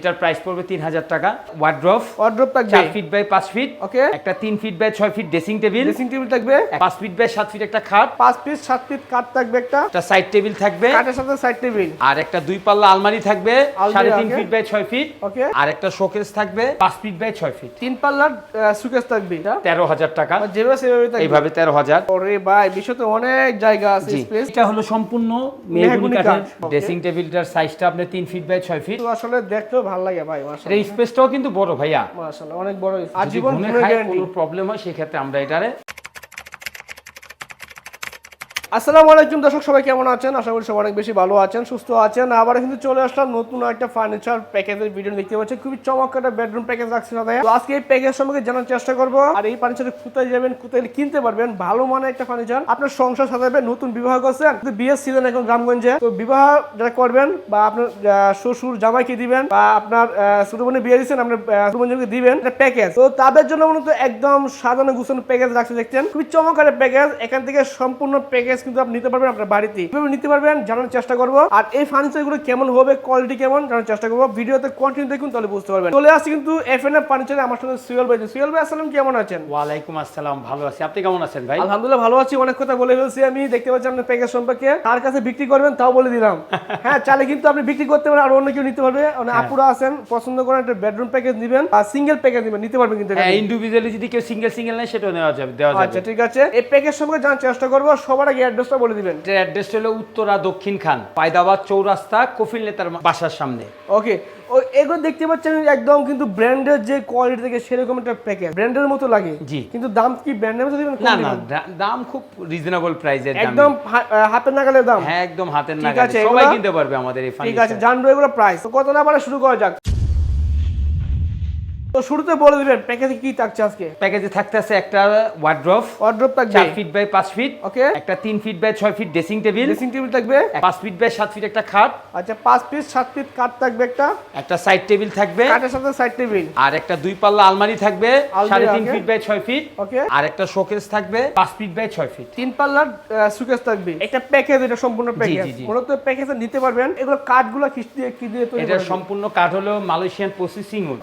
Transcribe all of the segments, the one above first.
এটার প্রাইস পড়বে তিন হাজার টাকা। ওয়ার্ড্রফ ওয়ার্ড্রপ থাকবে? চার ফিট বাই পাঁচ ফিট Okay. একটা তিন ফিট বাই ছয় feet dressing table dressing table থাকবে? পাঁচ ফিট বাই সাত ফিট একটা খাট। পাঁচ ফিট সাত ফিট কাঠ থাকবে একটা। একটা সাইড টেবিল থাকবে। কাঠের সাথে সাইড টেবিল আর একটা দুই পাল্লা আলমারি থাকবে। সাড়ে তিন ফিট বাই ছয় ফিট Okay. আর একটা শোকেস থাকবে। পাঁচ ফিট বাই ছয় ফিট তিন পাল্লার সুকেস থাকবে তেরো হাজার টাকা। যেভাবে সেভাবে এইভাবে তেরো হাজার ওরে ভাই বিশ্বতে অনেক জায়গা আছে স্পেস এটা হলো সম্পূর্ণ মেহগনি কাঠের কাঠ, ড্রেসিং টেবিলটার সাইজটা আপনার তিন ফিট বাই ছয় ফিট তো আসলে দেখতেও ভালো লাগে ভাই মাশাআল্লাহ। এই স্পেসটাও কিন্তু বড় ভাইয়া। মাশাআল্লাহ অনেক বড় আর কোনো প্রবলেম হয় সেক্ষেত্রে আমরা এটারে আসসালামু আলাইকুম দর্শক, সবাই কেমন আছেন? আশা করি সবাই অনেক বেশি ভালো আছেন, সুস্থ আছেন। আবার কিন্তু চলে আসলাম নতুন একটা ফার্নিচার প্যাকেজের ভিডিও দেখতে পাচ্ছেন। খুবই চমৎকার একটা বেডরুম প্যাকেজ রাখছি দাদা তো আজকে এই প্যাকেজ সম্পর্কে জানার চেষ্টা করব। আর এই ফার্নিচার কোথায় যাবেন, কোথায় কিনতে পারবেন, ভালো মানের একটা ফার্নিচার আপনার সংসার সাজাবেন নতুন বিবাহ করছেন। বিয়ের সিজন এখন গ্রামগঞ্জে। তো বিবাহ যারা করবেন বা আপনার শ্বশুর জামাইকে দিবেন বা আপনার ছোট বোনের বিয়ে দিচ্ছেন আপনার ছোট বোনকে দিবেন একটা প্যাকেজ তো তাদের জন্য মূলত একদম সাজানো গুছানো প্যাকেজ রাখছে দেখছেন? খুবই চমৎকার প্যাকেজ এখান থেকে সম্পূর্ণ প্যাকেজ কিন্তু আপনি নিতে পারবেন আপনার বাড়িতে। কীভাবে নিতে পারবেন জানার চেষ্টা করব। আর এই ফার্নিচারগুলো কেমন হবে কোয়ালিটি কেমন জানার চেষ্টা করব। ভিডিওতে কন্টিনিউ দেখুন তাহলে বুঝতে পারবেন। চলে আসছি কিন্তু এফ এন এফ ফার্নিচারে আমার সঙ্গে সুয়েল ভাই সুয়েল ভাই আসসালাম কেমন আছেন? ওয়ালাইকুম আসসালাম ভালো আছি। আপনি কেমন আছেন ভাই? আলহামদুলিল্লাহ ভালো আছি। অনেক কথা বলে ফেলছি আমি। দেখতে পাচ্ছি আপনার প্যাকেজ সম্পর্কে। তার কাছে বিক্রি করবেন তাও বলে দিলাম। হ্যাঁ চাইলে কিন্তু আপনি বিক্রি করতে পারেন আর অন্য কেউ নিতে পারবে। মানে হ্যাঁ। আপুরা আছেন পছন্দ করেন একটা বেডরুম প্যাকেজ নেবেন আর সিঙ্গেল প্যাকেজ নেবেন নিতে পারবেন কিন্তু ইন্ডিভিজুয়ালি যদি কেউ সিঙ্গেল সিঙ্গেল নেয় সেটাও নেওয়া যাবে দেওয়া যাবে। আচ্ছা ঠিক আছে। এই প্যাকেজ সম্পর্কে জানার চেষ্টা করব। সবার আগে অ্যাড্রেসটা বলে দিবেন। এটার অ্যাড্রেস হলো উত্তরা দক্ষিণ খান পায়দাবাদ চৌরাস্তা কফিল নেতার বাসার সামনে। ওকে ও এগুলো দেখতে পাচ্ছেন একদম কিন্তু ব্র্যান্ডের যে কোয়ালিটি থেকে সেরকম একটা প্যাকেজ ব্র্যান্ডের মতো লাগে। জি। কিন্তু দাম কি ব্র্যান্ডের মতো দিবেন না না দাম খুব রিজনেবল প্রাইসের একদম হা- আহ, হাতের নাগালের দাম। হ্যাঁ একদম হাতের ঠিক নাগালে। সবাই কিনতে পারবে আমাদের এই ঠিক ফার্নিচার আছে জানব এগুলো প্রাইস তো কত না পারে শুরু করা যাক। তো শুরুতে বলে দিবেন প্যাকেজে কি থাকছে আজকে? প্যাকেজে থাকতে আছে একটা ওয়ার্ড্রফ ওয়ার্ড্রপ থাকবে। চার ফিট বাই পাঁচ ফিট ওকে একটা তিন ফিট বাই ছয় feet dressing table dressing table থাকবে। পাঁচ ফিট বাই সাত ফিট একটা খাট। আচ্ছা পাঁচ পিস সাত পিস কাঠ থাকবে একটা। একটা সাইড টেবিল থাকবে। কাঠের সাথে সাইড টেবিল আর একটা দুই পাল্লা আলমারি থাকবে আলমারি, সাড়ে তিন okay. ফিট বাই ছয় ফিট ওকে আর একটা শোকেস থাকবে পাঁচ ফিট বাই ছয় ফিট তিন পাল্লার সুকেস থাকবে। একটা প্যাকেজ এটা সম্পূর্ণ প্যাকেজ। মূলত প্যাকেজে নিতে পারবেন। এগুলো কাঠগুলো কি দিয়ে কি দিয়ে তৈরি করা সম্পূর্ণ কাঠ হলো মালয়েশিয়ান প্রসেসিং উড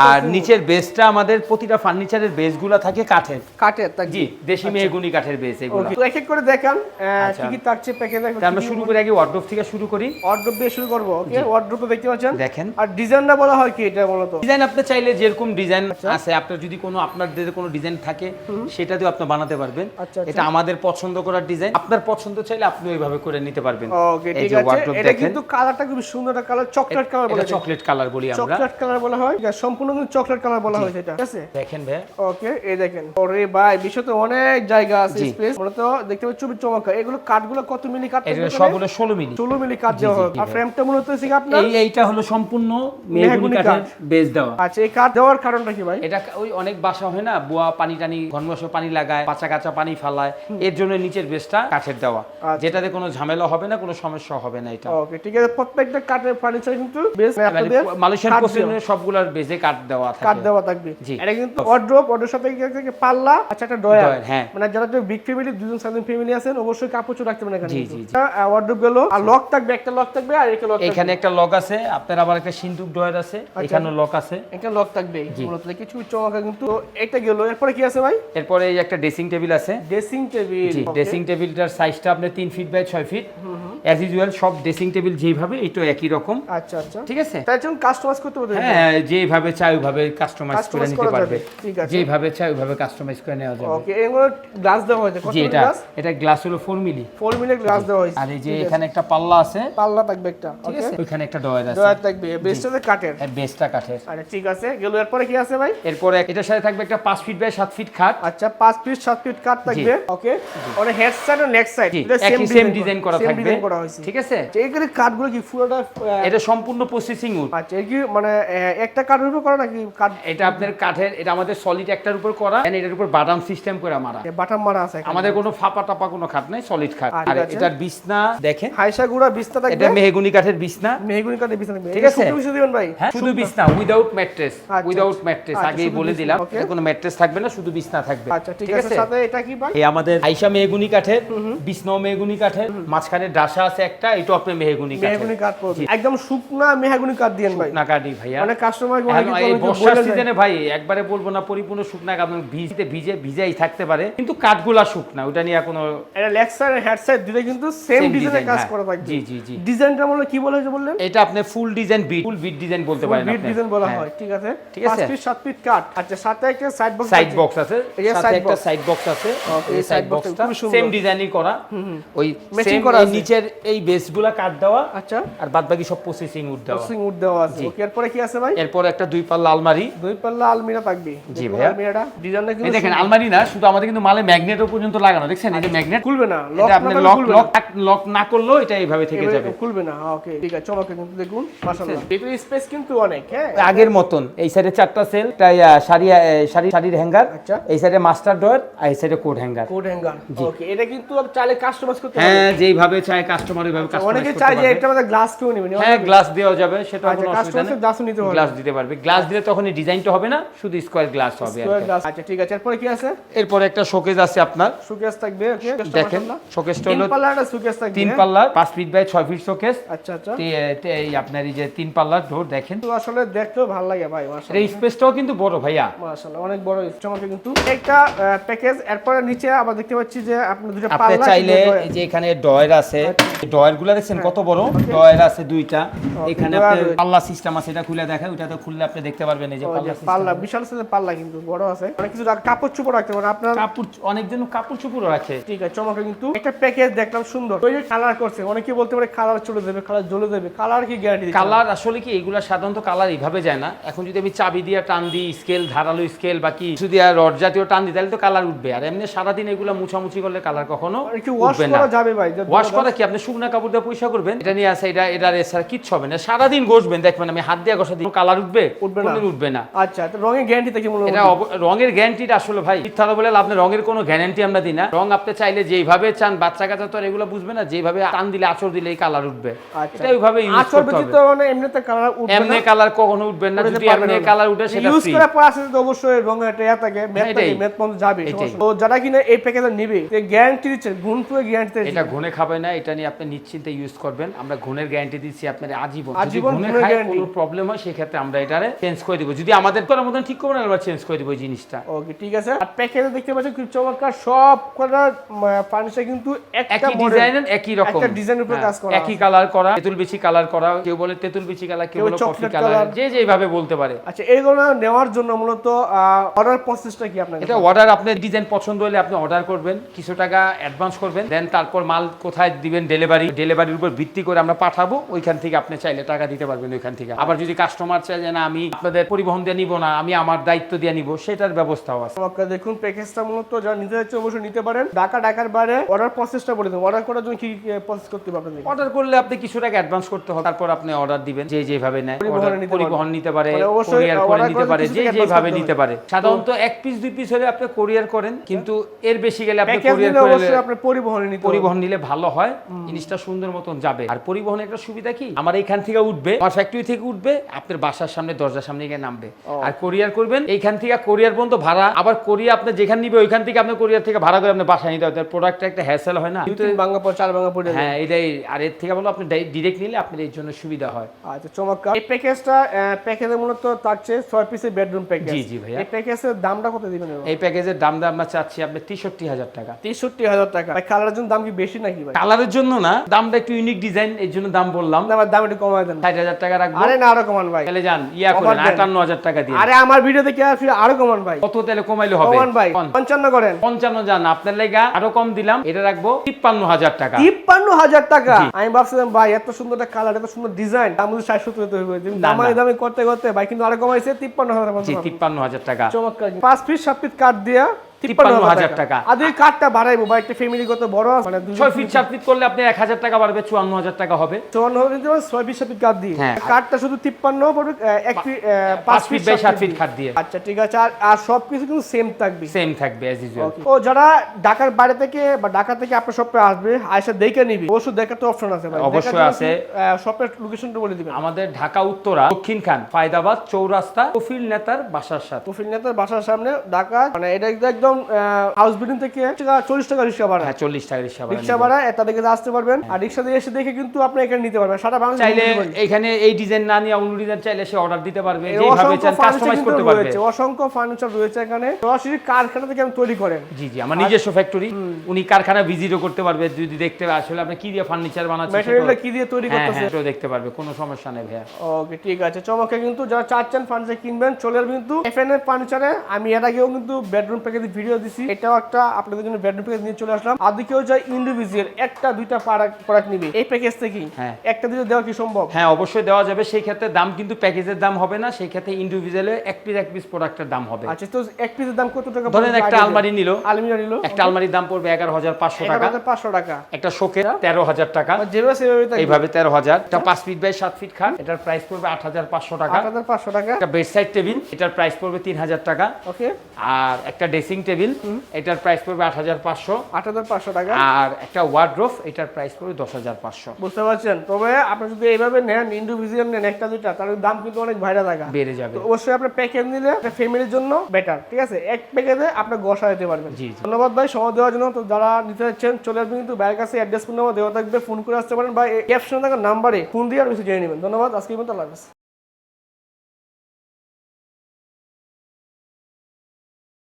আর নিচের বেসটা আমাদের প্রতিটা ফার্নিচারের বেসগুলো থাকে কাঠের। কাঠের জি দেশি মেহগুনি কাঠের বেস এগুলো। তো এক এক করে দেখান আহ, আচ্ছা। কি কি থাকছে প্যাকেজে তা আমরা শুরু করি আগে ওয়ার্ডরোব থেকে শুরু করি। ওয়ার্ড্রপ দিয়ে শুরু করব ওকে? ওয়ার্ড্রপ দেখতে পাচ্ছেন? দেখেন। আর ডিজাইনটা বলা হয় কি এটা মূলত ডিজাইন আপনি চাইলে যেরকম ডিজাইন আচ্ছা। আছে আপনার যদি কোনো আপনার যদি কোনো ডিজাইন থাকে সেটা দিয়েও আপনি বানাতে পারবেন। আচ্ছা, আচ্ছা। এটা আমাদের পছন্দ করার ডিজাইন আপনার পছন্দ চাইলে আপনি ওইভাবে করে নিতে পারবেন। ওকে ঠিক আছে। এটা কিন্তু কালারটা খুব সুন্দর একটা কালার চকলেট কালার বলা চকলেট কালার বলি আমরা। চকলেট কালার বলা হয়। সম্পূর্ণ চকলেট কালার বলা হয় সেটা ঠিক আছে? দেখেন ভাই। ওকে এই দেখেন। ওরে ভাই বিশ্বতে অনেক জায়গা আছে। স্পেস মূলত দেখতে পাচ্ছি খুবই চমৎকার। এগুলো কাঠগুলো কত মিলি কাঠ এটা সবগুলো ষোলো মিলি। ষোলো মিলি কাঠ দেওয়া হয়। আর ফ্রেমটা মূলত হচ্ছে কি আপনার? এই এইটা হলো সম্পূর্ণ মেহগনি কাঠের কাঠ। বেস দেওয়া। আচ্ছা এই কাঠ দেওয়ার কারণটা কি ভাই? এটা ওই অনেক বাসা হয় না বুয়া পানি টানি ঘন পানি লাগায় কাঁচা কাঁচা পানি ফালায়। এর জন্য নিচের বেসটা কাঠের দেওয়া। আচ্ছা। যেটাতে কোনো ঝামেলা হবে না কোনো সমস্যা হবে না এটা। ওকে ঠিক আছে। প্রত্যেকটা কাঠের ফার্নিচার কিন্তু বেশ মানে আপনাদের মালয়েশিয়ান কাঠ সবগুলোর বেজে কাঠ দেওয়া। কাঠ থাকে। দেওয়া থাকবে। এটা কিন্তু ওয়ার্ড্রপ ওয়ার্ড্রোর সাথে কি পাল্লা আচ্ছা একটা ডয়ার ডয়ার, হ্যাঁ। মানে যারা বিগ ফ্যামিলি দুজন সাতজন ফ্যামিলি আছেন অবশ্যই কাপড় চোপড় রাখতে পারেন এখানে জি, জি, জি। এটা, আহ, ওয়ার্ড্রোপ গেলো। আর লক থাকবে একটা লক থাকবে আর একটা লক এখানে একটা লক আছে আপনার আবার একটা ডয়ার আছে আচ্ছা। এখানেও লক আছে। একটা লক থাকবে মূলত। কিছু চমৎকার কিন্তু এটা গেল। এরপরে কি আছে ভাই? এরপরে এই একটা ড্রেসিং টেবিল আছে। ড্রেসিং টেবিল ড্রেসিং টেবিলটার সাইজটা আপনার তিন ফিট বাই ছয় ফিট অ্যাজ ইউজুয়াল সব ড্রেসিং টেবিল যেইভাবে এইটা একই রকম। আচ্ছা আচ্ছা। ঠিক আছে? তাই জন্য কাস্টমাইজ করতে পারবে। হ্যাঁ যেভাবে চাই ওইভাবে কাস্টমাইজ করে নিতে পারবে। ঠিক আছে। যেভাবে চাই ওইভাবে কাস্টমাইজ করে নেওয়া যাবে। ওকে এগুলো গ্লাস দেওয়া হয়েছে। কত এটা এটা গ্লাস হলো four milli four milli glass দেওয়া হয়েছে। আর এই যে এখানে একটা পাল্লা আছে। পাল্লা থাকবে একটা ঠিক আছে? ওইখানে একটা ডয়ার আছে। ডয়ার থাকবে। বেস্টটাতে কাঠের। এর বেসটা কাঠের। আচ্ছা ঠিক আছে। গেল এরপরে কি আছে ভাই? এরপরে এটার সাথে থাকবে একটা পাঁচ ফিট বাই সাত ফিট খাট। আচ্ছা পাঁচ ফিট সাত ফিট কাঠ থাকবে ওকে ওটা হেড সাইড আর নেক সাইড সেম ডিজাইন করা থাকবে। করা হয়েছে। ঠিক আছে? এইখানে কাঠগুলো কি পুরোটা এটা সম্পূর্ণ প্রসেসিং উড আচ্ছা কি মানে একটা কাঠের উপর করা নাকি কাঠ? এটা আপনার কাঠের এটা আমাদের সলিড একটার উপর করা and এটার উপর বাদাম সিস্টেম করে মারা। বাটাম মারা আছে আমাদের কোনো ফাপা টাপা কোনো খাট নাই সলিড খাট। আচ্ছা, আর এটার বিছনা দেখেন। হাইসা গুড়া বিছনা থাকবে? এটা মেহগুনি কাঠের বিছনা। মেহগুনি কাঠের বিছনা ঠিক আছে? বিছনা দিবেন ভাই। হ্যাঁ শুধু বিছনা উইদাউট ম্যাট্রেস আচ্ছা, উইদাউট আচ্ছা। ম্যাট্রেস আচ্ছা, আগেই বলে দিলাম। এটা কোনো ম্যাট্রেস থাকবে না শুধু বিছনা থাকবে। আচ্ছা ঠিক আছে। সাথে এটা কি ভাই? এই আমাদের আইসা মেহগুনি কাঠের বিছনা মেহগুনি কাঠের মাঝখানে ডাসা আছে একটা এটা আপনার মেহগুনি মেহগুনি কাঠের কাঠ একদম শুকনা মেহগুনি কাঠ দিয়েন ভাই। না কাঠি ভাইয়া। মানে কাস্টমার এই বর্ষার সিজনে ভাই একবারে বলব না পরিপূর্ণ শুকনা কাঠ ভিজতে ভিজে ভিজেই থাকতে পারে কিন্তু কাঠগুলা শুকনা ওটা নিয়ে কোনো এটা লেগ সাইড আর হেড সাইড দুটো কিন্তু সেম design, কাজ হ্যাঁ। করা থাকবে জি, জি, জি। ডিজাইনটা বলে কি বলে যে বললেন? এটা আপনি ফুল ডিজাইন বিট ফুল বিট ডিজাইন বলতে পারেন আপনি। বিট ডিজাইন বলা হ্যাঁ। হয় ঠিক আছে? ঠিক পাঁচ আছে? ফিট সাত ফিট কাঠ। আচ্ছা সাথে একটা সাইড বক্স সাইড বক্স আছে। এই সাথে একটা সাইড বক্স আছে। এই সাইড বক্সটা সেম ডিজাইনই করা। ওই same করা নিচের এই বেসগুলা কাট দেওয়া আচ্ছা। আর বাদ বাকি সব প্রসেসিং উড দেওয়া। উড দেওয়া আছে। ওকে এরপরে কি আছে ভাই? এরপর একটা দুই পাল্লা আলমারি। দুই পাল্লা আলমিরা থাকবে। জি ভাইয়া। আলমিরাটা। ডিজাইনটা কিন্তু দেখেন আলমারি না শুধু আমাদের কিন্তু মালে ম্যাগনেটও পর্যন্ত লাগানো দেখছেন? এই যে ম্যাগনেট খুলবে না। এটা আপনি লক লক লক না। করলেও এটা এইভাবে থেকে যাবে। খুলবে না। ওকে ঠিক আছে চমকে কিন্তু দেখুন মাশাআল্লাহ। ভিতরে স্পেস কিন্তু অনেক হ্যাঁ। আগের মতন এই সাইডে চারটা সেল একটা শাড়ি শাড়ির হ্যাঙ্গার আচ্ছা। এই সাইডে মাস্টার ডয়ার আর এই সাইডে coat hanger coat hanger okay এটা কিন্তু চাইলে কাস্টমাইজ করতে হ্যাঁ যেইভাবে চায় কাস্টমার ওইভাবে অনেকে চায় যে একটা মধ্যে গ্লাস কেউ নেবেন হ্যাঁ গ্লাস দেওয়া যাবে সেটা আচ্ছা কোনো অসুবিধা নেই। গ্লাসও নিতে পারবেন গ্লাস দিতে পারবে। গ্লাস দিলে তখন এই ডিজাইনটা হবে না শুধু স্কোয়ার গ্লাস হবে গ্লাস আচ্ছা ঠিক আছে এরপরে কি আছে? এরপরে একটা শোকেজ আছে আপনার। সুকেস থাকবে ওকে দেখেন শোকেসটা তিন হলো পাল্লা একটা সুকেস থাকবে। তিন? পাল্লার পাঁচ ফিট বাই ছয় ফিট শোকেস আচ্ছা আচ্ছা। এই আপনার এই যে তিন পাল্লার ডোর দেখেন। তো আসলে দেখতেও ভালো লাগে ভাই মাশাআল্লাহ। স্পেসটাও কিন্তু বড় ভাইয়া। মাশাআল্লাহ অনেক বড় চমকে কিন্তু। একটা প্যাকেজ এরপরে নিচে আবার দেখতে পাচ্ছি যে আপনি দুটো পাল্লা চাইলে এই যে এখানে ডয়ের আছে দেখছেন কত বড়? ডয়ের আছে দুইটা। এখানে। পাল্লা সিস্টেম আছে এটা খুলে দেখায় ওটাতে খুললে আপনি দেখতে পারবেন এই যে পাল্লা বিশাল সাইজের পাল্লা কিন্তু বড় আছে। অনেক কিছু কাপড় চোপড় রাখতে পারেন। আপনার কাপড় অনেকজন কাপড় চুপড় রাখে। ঠিক আছে চমকে কিন্তু। একটা প্যাকেজ দেখলাম সুন্দর। ওই যে কালার করছে। অনেকে বলতে পারে কালার চলে যাবে কালার জ্বলে যাবে কালার কি গ্যারান্টি কালার আসলে কি এগুলা সাধারণত কালার এইভাবে যায় না। এখন যদি আমি চাবি দিয়ে টান দিই স্কেল ধারালো স্কেল বা কি যদি রড জাতীয় টান দিই তাহলে তো কালার উঠবে। আর এমনি সারাদিন এগুলা মুছামুছি করলে কালার কখনো উঠবে না। করা যাবে ভাই। ওয়াশ করা কি? আপনি শুকনা কাপড় দিয়ে পয়সা করবেন এটা নিয়ে আসে এটা এটা এছাড়া কিচ্ছু হবে না। সারাদিন ঘষবেন দেখবেন আমি হাত দিয়ে ঘষা দিই কালার উঠবে উঠবে না। উঠবে না। আচ্ছা তো রঙের গ্যারান্টি থেকে এটা রঙের গ্যারান্টিটা আসলে ভাই মিথ্যা বলে আপনি রঙের কোনো গ্যারান্টি আমরা দিই না। রং আপনি চাইলে যেইভাবে চান বাচ্চা কাচ্চা তো আর এগুলো বুঝবে না যেভাবে টান দিলে আচর দিলে এই কালার উঠবে। আচ্ছা এটা ওইভাবে ইউজ করতে হবে। মানে এমনিতে কালার উঠবে এমনি কালার কখনো উঠবে না যদি এমনি কালার উঠে সেটা ইউজ। করার পর আসলে তো অবশ্যই রঙের একটা ইয়া থাকে ম্যাথ থাকে। ম্যাথ পর্যন্ত যাবে। তো যারা কিনা এই প্যাকেজটা নেবে গ্যারান্টি দিচ্ছে গুণ পুরো গ্যারান্টি এটা ঘুনে খাবে না এটা নিয়ে আপনি নিশ্চিন্তে ইউজ করবেন। আমরা ঘুনের গ্যারান্টি দিচ্ছি আপনার আজীবন। কোনো প্রবলেম হয় সেক্ষেত্রে আমরা এটারে চেঞ্জ করে দিব। যদি আমাদের করার মতন ঠিক করব না আমরা চেঞ্জ করে দিব জিনিসটা। ওকে ঠিক আছে। আর প্যাকেজে দেখতে পাচ্ছেন খুব চমৎকার সব ফার্নিচার কিন্তু একই ডিজাইনের একই রকম। একটা ডিজাইনের উপর হ্যাঁ, কাজ করা একই কালার করা তেঁতুল বিচি কালার করা কেউ বলে তেঁতুল বিচি কালার কেউ বলে কফি কালার যে যেভাবে বলতে পারে। আচ্ছা এইগুলো নেওয়ার জন্য মূলত অর্ডার প্রসেসটা কি আপনার এটা অর্ডার আপনি ডিজাইন পছন্দ হলে আপনি অর্ডার করবেন কিছু টাকা অ্যাডভান্স করবেন দেন তারপর মাল কোথায় দিবেন ডেলিভারি ডেলিভারির উপর ভিত্তি করে আমরা পাঠাবো ওইখান থেকে আপনি চাইলে টাকা দিতে পারবেন ওইখান থেকে। আবার যদি কাস্টমার চায় যে না আমি আপনাদের পরিবহন দিয়ে নিব না আমি আমার দায়িত্ব দিয়ে নিব সেটার ব্যবস্থাও আছে। চমৎকার দেখুন প্যাকেজটা মূলত যারা নিতে যাচ্ছে অবশ্যই নিতে পারেন ঢাকা ঢাকার বাইরে অর্ডার প্রসেসটা বলে দেবো। অর্ডার করার জন্য কি প্রসেস করতে হবে আপনাদের? অর্ডার করলে আপনি কিছু টাকা অ্যাডভান্স করতে হবে তারপর আপনি অর্ডার দিবেন যে যেভাবে নেয়। পরিবহনে নিতে পারে। পারে মানে কোরিয়ার করে নিতে পারে যে যেভাবে নিতে পারে। সাধারণত এক পিস দুই পিস হলে আপনি কোরিয়ার করেন কিন্তু এর বেশি গেলে আপনি কোরিয়ার করে অবশ্যই আপনার পরিবহনে নিতে পরিবহন নিলে ভালো হয়। জিনিসটা সুন্দর মতন যাবে। আর পরিবহনের একটা সুবিধা কি? আমার এইখান থেকে উঠবে আমার ফ্যাক্টরি থেকে উঠবে আপনার বাসার সামনে দরজার সামনে গিয়ে নামবে। আর কোরিয়ার করবেন এইখান থেকে কোরিয়ার পর্যন্ত ভাড়া আবার কোরিয়া আপনি যেখানে নিবে ওইখান থেকে আপনি কোরিয়ার থেকে ভাড়া করে আপনি বাসায় নিতে হবে প্রোডাক্টটা একটা হ্যাসেল হয় না। তিন ভাঙা পর চার ভাঙা পড়ে হ্যাঁ এটাই। আর এর থেকে বলো আপনি ডিরেক্ট নিলে আপনার এই জন্য সুবিধা হয়। আচ্ছা চমৎকার। এই প্যাকেজটা প্যাকেজে মূলত থাকছে ছয় পিসের বেডরুম প্যাকেজ জি, জি ভাইয়া। এই প্যাকেজের দামটা কত দিবেন এই প্যাকেজের দাম দাম আমরা চাচ্ছি আপনি তেষট্টি হাজার টাকা। তেষট্টি হাজার টাকা। ভাই কালারের জন্য দাম কি বেশি নাকি ভাই? কালারের জন্য না দামটা একটু ইউনিক ডিজাইন এর জন্য দাম বললাম। আমার দাম একটু কমায় দেন। ষাট হাজার টাকা রাখব। আরে না আরও কমান ভাই। তাহলে যান ইয়া করেন। আটান্ন হাজার টাকা দিয়ে। আরে আমার ভিডিও দেখে আসলে আরও কমান ভাই। কত তাহলে কমাইলে হবে? কমান ভাই পঞ্চ- পঞ্চান্ন করেন। পঞ্চান্ন যান আপনার লেগা আরও কম দিলাম এটা রাখব তিপ্পান্ন হাজার টাকা। তিপ্পান্ন হাজার টাকা। আমি ভাবছিলাম ভাই এত সুন্দর একটা কালার এত সুন্দর ডিজাইন দাম যদি ষাট সত্তর না, দামানি না। দামি করতে করতে ভাই কিন্তু আরও কমাইছে তিপ্পান্ন হাজার তিপ্পান্ন হাজার টাকা। চমৎকার। পাঁচ ফিট সাত ফিট কাঠ দিয়া তিপ্পান্ন হাজার টাকা। আর কাঠটা বাড়াইবো বা একটা ফ্যামিলি বড় মানে ছয় ফিট সাত ফিট করলে আপনি এক হাজার টাকা বাড়বে চুয়ান্ন হাজার টাকা হবে। চুয়ান্ন হবে কিন্তু ছয় ফিট সাত ফিট কাঠ দিয়ে। হ্যাঁ। কাঠটা শুধু তিপ্পান্ন পড়বে এক ফিট পাঁচ ফিট বাই সাত ফিট খাট দিয়ে। আচ্ছা ঠিক আছে। আর আর সব কিছু কিন্তু সেম থাকবে। সেম থাকবে অ্যাজ ইউজুয়াল ও যারা ঢাকার বাইরে থেকে বা ঢাকা থেকে আপনার শপে আসবে আয়সা দেখে নিবি। অবশ্যই দেখার তো অপশন আছে অবশ্যই আছে। শপের লোকেশনটা বলে দিবেন। আমাদের ঢাকা উত্তরা দক্ষিণ খান ফায়দাবাদ চৌরাস্তা কফিল নেতার বাসার সাথে। কফিল নেতার বাসার সামনে ঢাকা মানে এটা একদম হাউস বিল্ডিং থেকে চল্লিশ টাকা রিক্সা ভাড়া। হ্যাঁ চল্লিশ টাকা রিক্সা ভাড়া রিক্সা ভাড়া এটা থেকে আসতে পারবেন। আর রিক্সা দিয়ে এসে দেখে কিন্তু আপনি এখানে নিতে পারবেন। সারা বাংলাদেশ চাইলে এখানে এই ডিজাইন না নিয়ে অন্য ডিজাইন চাইলে সে অর্ডার দিতে পারবে। যেভাবে অসংখ্য চান ফার্নিচার কাস্টমাইজ করতে পারবে। রয়েছে। অসংখ্য ফার্নিচার রয়েছে এখানে। সরাসরি কারখানা থেকে আমি তৈরি করেন। জি জি আমার নিজস্ব ফ্যাক্টরি উনি কারখানা ভিজিটও করতে পারবে। যদি দেখতে আসলে আপনি কি দিয়ে ফার্নিচার বানাচ্ছেন ম্যাটেরিয়ালটা কি দিয়ে তৈরি হ্যাঁ হ্যাঁ সেটাও দেখতে পারবে। কোনো সমস্যা নেই ভাইয়া। ওকে ঠিক আছে। চমকে কিন্তু যারা চাচ্ছেন ফার্নিচার কিনবেন চলে কিন্তু এফএন এর ফার্নিচারে আমি এর আগেও কিন্তু বেডরুম প্যাকেজ ভিডিও দিছি। এটাও একটা আপনাদের জন্য বেডরুম প্যাকেজ নিয়ে চলে আসলাম। আর কেউ যায় ইন্ডিভিজুয়াল একটা দুইটা প্রোডাক্ট নিবে। এই প্যাকেজ থেকেই হ্যাঁ। একটা দুটো দেওয়া কি সম্ভব? হ্যাঁ অবশ্যই দেওয়া যাবে। সেই ক্ষেত্রে দাম কিন্তু প্যাকেজের দাম হবে না। সেই ক্ষেত্রে ইন্ডিভিজুয়ালে এক পিস এক পিস প্রোডাক্টের দাম হবে। আচ্ছা তো এক পিসের দাম কত টাকা ধরেন একটা আলমারি নিল। আলমিরা নিল একটা আলমারির দাম পড়বে এগারো হাজার পাঁচশো টাকা। পাঁচশো টাকা। একটা শোকে তেরো হাজার টাকা। যেভাবে সেভাবে এইভাবে তেরো হাজার। একটা পাঁচ ফিট বাই সাত ফিট খান এটার প্রাইস পড়বে আট হাজার পাঁচশো টাকা। আট হাজার পাঁচশো টাকা। একটা বেডসাইড টেবিল এটার প্রাইস পড়বে তিন হাজার টাকা। ওকে আর একটা ড্রেসিং টেবিল এটার প্রাইস পড়বে আট হাজার পাঁচশো। আট হাজার পাঁচশো টাকা। আর একটা ওয়ার্ড্রোফ এটার প্রাইস পড়বে দশ হাজার পাঁচশো। বুঝতে পারছেন? তবে আপনি যদি এইভাবে নেন ইন্ডিভিজুয়াল নেন একটা দুইটা তাহলে দাম কিন্তু অনেক ভাইরা থাকা। বেড়ে যাবে। অবশ্যই আপনার প্যাকেজ নিলে ফ্যামিলির জন্য বেটার ঠিক আছে? এক প্যাকেজে আপনি গসা দিতে পারবেন। জি। ধন্যবাদ ভাই সময় দেওয়ার জন্য। তো যারা নিতে চাচ্ছেন চলে আসবেন কিন্তু বাইরের কাছে অ্যাড্রেস ফোন নাম্বার দেওয়া থাকবে ফোন করে আসতে পারেন। বা ক্যাপশনে থাকা নাম্বারে ফোন দিয়ে আর কিছু জেনে নেবেন। ধন্যবাদ আজকে কিন্তু আল্লাহ।